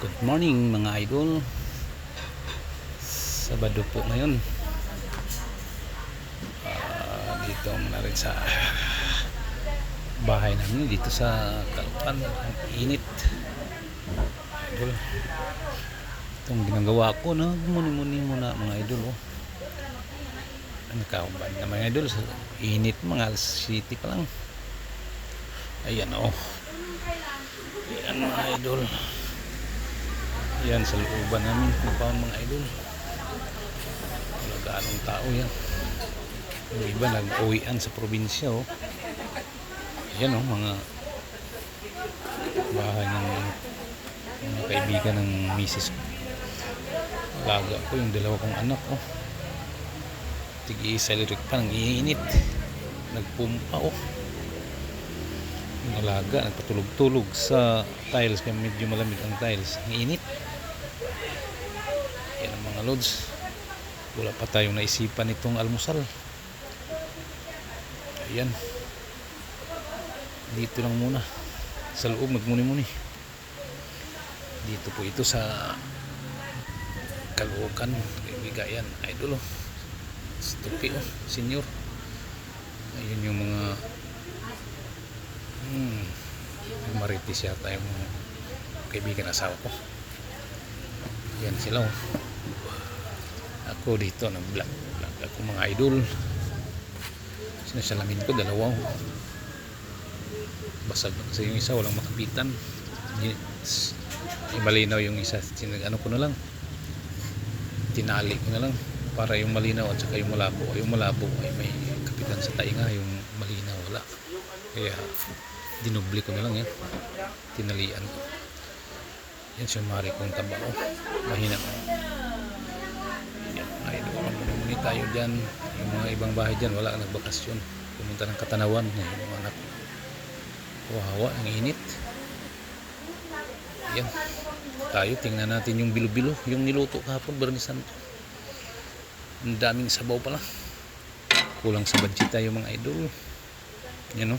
Good morning mga idol. Sabado po ngayon. Ah, Dito muna rin sa bahay namin dito sa Kalupan ang init. Idol. Itong ginagawa ko no? Muni-muni muna mga idol oh. ang kauban na mga idol? Sa init mga city pa lang. Ayan oh. Ayan mga idol yan sa looban namin. Kung paano mga idol? Wala gaanong tao yan. Yung iba nag-uwian sa probinsya oh. Yan oh mga bahay ng mga kaibigan ng misis ko. Alaga ko yung dalawa kong anak oh. Tigi-isa lirik pa nang iinit. Nagpumpa oh alaga nagpatulog-tulog sa tiles kaya medyo malamig ang tiles. Ang init. Yan ang mga lods. Wala pa tayong naisipan itong almusal. Ayan. Dito lang muna. Sa loob magmuni-muni. Dito po ito sa Caloocan Bigayan idol oh. Stupi oh. Senior. Ayun yung mga maritis yata yung kaibigan asawa ko. Yan sila oh. Ako dito nag vlog vlog ako mga idol. Sinasalamin ko dalawa oh. Basag kasi yung isa walang makapitan. Y- s- yung malinaw yung isa ano ko na lang. Tinali ko na lang. Para yung malinaw at saka yung malabo yung malabo ay may kapitan sa tainga yung malinaw wala. Kaya dinubli ko na lang yan tinalian ko yan siya mari kong taba oh. mahina yan ay muni tayo dyan yung mga ibang bahay dyan wala nagbakasyon pumunta ng katanawan yung mga anak ko Wawa, ang init. Yan. Tayo, tingnan natin yung bilo-bilo. Yung niluto kahapon, Bernie Santo. Ang daming sabaw pala. Kulang sa budget tayo mga idol. Yan o.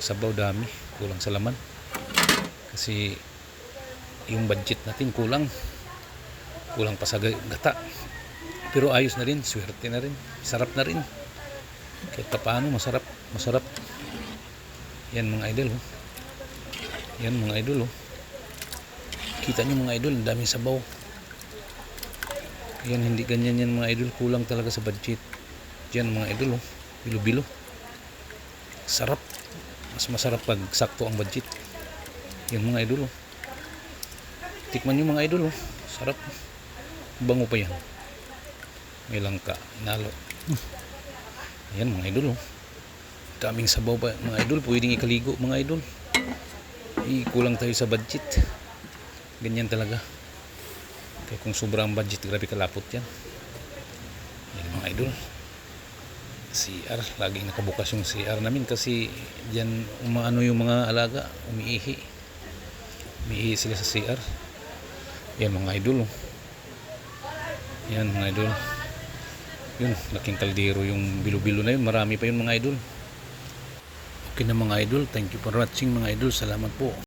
Sabaw dami. Kulang sa laman. Kasi yung budget natin kulang. Kulang pa sa ga- gata. Pero ayos na rin. Swerte na rin. Sarap na rin. Kahit pa paano, masarap. Masarap. Yan mga idol. Oh. Yan mga idol. Oh. Kita nyo mga idol, ang daming sabaw. Yan, hindi ganyan yan mga idol. Kulang talaga sa budget. Yan mga idol. Oh. Bilo-bilo. Sarap. Mas masarap pag sakto ang budget. Yan mga idol. Oh. Tikman nyo mga idol. Oh. Sarap. Bango pa yan. May langka. Nalo. Yan mga idol. Oh daming sabaw pa mga idol pwedeng ikaligo mga idol I, kulang tayo sa budget ganyan talaga kaya kung sobrang budget grabe kalapot yan yan mga idol CR laging nakabukas yung CR namin kasi dyan umaano yung mga alaga umiihi. Umiihi sila sa CR yan mga idol oh. yan mga idol. Yun laking kaldero yung bilo-bilo na yun. Marami pa yun mga idol. Okay na mga idol, thank you for watching mga idol. Salamat po.